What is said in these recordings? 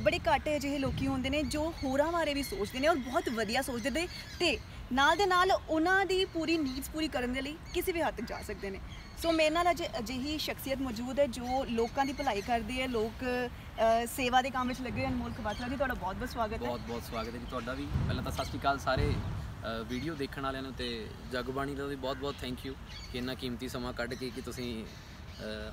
ਬੜੇ ਘੱਟ ਅਜਿਹੇ ਲੋਕੀ ਹੁੰਦੇ ਨੇ ਜੋ ਹੋਰਾਂ ਬਾਰੇ ਵੀ ਸੋਚਦੇ ਨੇ ਔਰ ਬਹੁਤ ਵਧੀਆ ਸੋਚਦੇ ਨੇ ਤੇ ਨਾਲ ਦੇ ਨਾਲ ਉਹਨਾਂ ਦੀ ਪੂਰੀ ਨੀਡਸ ਪੂਰੀ ਕਰਨ ਦੇ ਲਈ ਕਿਸੇ ਵੀ ਹੱਦ ਤੱਕ ਜਾ ਸਕਦੇ ਨੇ। ਸੋ ਮੇਰੇ ਨਾਲ ਅੱਜ ਅਜਿਹੀ ਸ਼ਖਸੀਅਤ ਮੌਜੂਦ ਹੈ ਜੋ ਲੋਕਾਂ ਦੀ ਭਲਾਈ ਕਰਦੀ ਹੈ, ਲੋਕ ਸੇਵਾ ਦੇ ਕੰਮ ਵਿੱਚ ਲੱਗੇ ਹੋਏ ਹਨ। ਅਨਮੋਲ ਖਵਾਤਰਾ ਜੀ, ਤੁਹਾਡਾ ਬਹੁਤ ਬਹੁਤ ਸਵਾਗਤ ਹੈ। ਬਹੁਤ ਬਹੁਤ ਸਵਾਗਤ ਹੈ ਜੀ ਤੁਹਾਡਾ ਵੀ। ਪਹਿਲਾਂ ਤਾਂ ਸਤਿ ਸ਼੍ਰੀ ਅਕਾਲ ਸਾਰੇ ਵੀਡੀਓ ਦੇਖਣ ਵਾਲਿਆਂ ਨੂੰ ਤੇ ਜਗਬਾਣੀ ਦਾ ਵੀ ਬਹੁਤ ਬਹੁਤ ਥੈਂਕ ਯੂ ਕਿ ਇੰਨਾ ਕੀਮਤੀ ਸਮਾਂ ਕੱਢ ਕੇ ਕਿ ਤੁਸੀਂ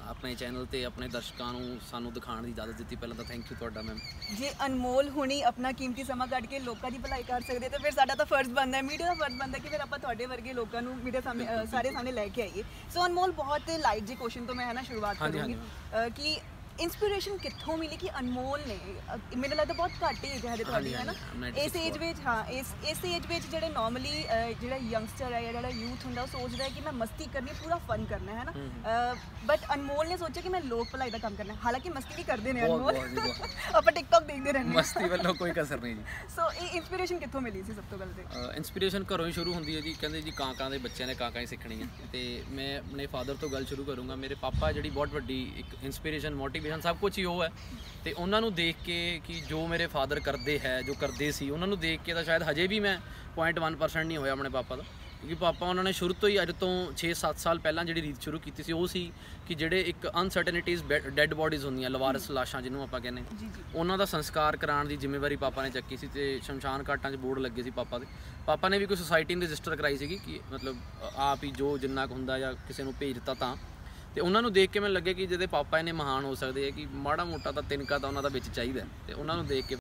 ਆਪਣੇ ਚੈਨਲ ਤੇ ਆਪਣੇ ਦਰਸ਼ਕਾਂ ਨੂੰ ਸਾਨੂੰ ਦਿਖਾਉਣ ਦੀ ਇਜਾਜ਼ਤ ਦਿੱਤੀ। ਪਹਿਲਾਂ ਤਾਂ ਥੈਂਕ ਯੂ ਤੁਹਾਡਾ ਮੈਮ ਜੇ ਅਨਮੋਲ ਹੁਣੀ ਆਪਣਾ ਕੀਮਤੀ ਸਮਾਂ ਕੱਢ ਕੇ ਲੋਕਾਂ ਦੀ ਭਲਾਈ ਕਰ ਸਕਦੇ ਤਾਂ ਫਿਰ ਸਾਡਾ ਤਾਂ ਫਰਜ਼ ਬਣਦਾ ਹੈ ਮੀਡੀਆ ਦਾ ਫਰਜ਼ ਬਣਦਾ ਕਿ ਫਿਰ ਆਪਾਂ ਤੁਹਾਡੇ ਵਰਗੇ ਲੋਕਾਂ ਨੂੰ ਮੀਡੀਆ ਸਾਹਮਣੇ ਸਾਰੇ ਸਾਹਮਣੇ ਲੈ ਕੇ ਆਈਏ। ਸੋ ਅਨਮੋਲ ਬਹੁਤ ਲਾਈਟ ਜੀ ਕੁਐਸਚਨ ਤੋਂ ਮੈਂ ਹੈ ਨਾ ਸ਼ੁਰੂਆਤ ਕਰੂੰਗੀ। ਕਿ ਇਨਸਪੀਰੇਸ਼ਨ ਕਿੱਥੋਂ ਮਿਲੀ ਕਿ ਅਨਮੋਲ ਨੇ? ਅ, ਮੈਨੂੰ ਲੱਗਦਾ ਬਹੁਤ ਘੱਟ ਏਜ ਹੈ ਤੁਹਾਡੀ ਹਾਂਜੀ, ਹੈ ਨਾ ਹਾਂਜੀ, ਮੈਂ ਇਸ ਏਜ ਵਿੱਚ ਹਾਂ ਇਸ ਇਸ ਏਜ ਵਿੱਚ ਜਿਹੜੇ ਨਾਰਮਲੀ ਜਿਹੜਾ ਯੰਗਸਟਰ ਹੈ ਜਾਂ ਜਿਹੜਾ ਯੂਥ ਹੁੰਦਾ ਉਹ ਸੋਚਦਾ ਹੈ ਕਿ ਮੈਂ ਮਸਤੀ ਕਰਨੀ ਪੂਰਾ ਫਨ ਕਰਨਾ ਹੈ ਨਾ ਬਟ ਅਨਮੋਲ ਨੇ ਸੋਚਿਆ ਕਿ ਮੈਂ ਲੋਕ ਭਲਾਈ ਦਾ ਕੰਮ ਕਰਨਾ ਹੈ। ਹਾਲਾਂਕਿ ਮਸਤੀ ਵੀ ਕਰਦੇ ਨੇ ਬਹੁਤ- ਅਨਮੋਲ। ਬਹੁਤ ਜੀ, ਦੇਖਦੇ ਰਹਿੰਦੇ ਮਸਤੀ ਵੱਲੋਂ ਕੋਈ ਕਸਰ ਨਹੀਂ ਜੀ। ਸੋ ਇਹ ਇਨਸਪੀਰੇਸ਼ਨ ਕਿੱਥੋਂ ਮਿਲੀ ਸੀ ਸਭ ਤੋਂ ਪਹਿਲਾਂ ਤੇ? ਇਨਸਪੀਰੇਸ਼ਨ ਘਰੋਂ ਹੀ ਸ਼ੁਰੂ ਹੁੰਦੀ ਹੈ ਜੀ। ਕਹਿੰਦੇ ਜੀ ਕਾਂ ਕਾਂ ਦੇ ਬੱਚਿਆਂ ਨੇ ਕਾਂ ਕਾਂ ਹੀ ਸਿੱਖਣੀ ਹੈ ਤੇ ਮੈਂ ਆਪਣੇ ਫਾਦਰ ਤੋਂ ਗੱਲ ਸ਼ੁਰੂ ਕਰੂੰਗਾ। ਮੇਰੇ ਪਾਪਾ ਜਿਹੜੀ ਬਹੁਤ ਵੱਡੀ ਇੱਕ ਇਨਸਪੀਰੇਸ਼ਨ ਮੋਟੀਵੇਸ਼ਨ ਸਭ ਕੁਝ ਹੀ ਉਹ ਹੈ। ਤੇ ਉਹਨਾਂ ਨੂੰ ਦੇਖ ਕੇ ਕਿ ਜੋ ਮੇਰੇ ਫਾਦਰ ਕਰਦੇ ਹੈ ਜੋ ਕਰਦੇ ਸੀ ਉਹਨਾਂ ਨੂੰ ਦੇਖ ਕੇ ਤਾਂ ਸ਼ਾਇਦ ਹਜੇ ਵੀ ਮੈਂ 0.1% ਨਹੀਂ ਹੋਇਆ ਆਪਣੇ ਪਾਪਾ ਦਾ। ਕਿਉਂਕਿ ਪਾਪਾ ਉਹਨਾਂ ਨੇ ਸ਼ੁਰੂ ਤੋਂ ਹੀ ਅੱਜ ਤੋਂ 6-7 ਸਾਲ ਪਹਿਲਾਂ ਜਿਹੜੀ ਰੀਤ ਸ਼ੁਰੂ ਕੀਤੀ ਸੀ ਉਹ ਸੀ ਕਿ ਜਿਹੜੇ ਇੱਕ ਅਨਸਰਟਨਿਟੀਜ਼ ਡੈੱਡ ਬਾਡੀਜ਼ ਹੁੰਦੀਆਂ ਲਵਾਰਸ ਲਾਸ਼ਾਂ ਜਿਹਨੂੰ ਆਪਾਂ ਕਹਿੰਦੇ ਉਹਨਾਂ ਦਾ ਸੰਸਕਾਰ ਕਰਾਉਣ ਦੀ ਜ਼ਿੰਮੇਵਾਰੀ ਪਾਪਾ ਨੇ ਚੱਕੀ ਸੀ ਤੇ ਸ਼ਮਸ਼ਾਨ ਘਾਟਾਂ 'ਚ ਬੋਰਡ ਲੱਗੇ ਸੀ ਪਾਪਾ ਦੇ। ਪਾਪਾ ਨੇ ਵੀ ਕੋਈ ਸੁਸਾਇਟੀ ਨੂੰ ਰਜਿਸਟਰ ਕਰਾਈ ਸੀਗੀ ਕਿ ਮਤਲਬ ਆਪ ਹੀ ਜੋ ਜਿੰਨਾ ਕੁ ਹੁੰਦਾ ਜਾਂ ਕਿਸੇ ਨੂੰ ਭੇਜ ਦਿੱਤਾ ਤਾਂ। ਤੇ ਉਹਨਾਂ ਨੂੰ ਦੇਖ ਕੇ ਮੈਨੂੰ ਲੱਗੇ ਕਿ ਜਿਹਦੇ ਪਾਪਾ ਇਹਨੇ ਮਹਾਨ ਹੋ ਸਕਦੇ ਆ ਕਿ ਮਾੜਾ ਮੋਟਾ ਤਾਂ ਤਿਨਕਾ ਤਾਂ ਉਹਨਾਂ ਦਾ ਵਿੱਚ ਚਾਹੀਦਾ। ਤੇ ਉਹਨਾਂ ਨੂੰ ਦੇਖ ਕੇ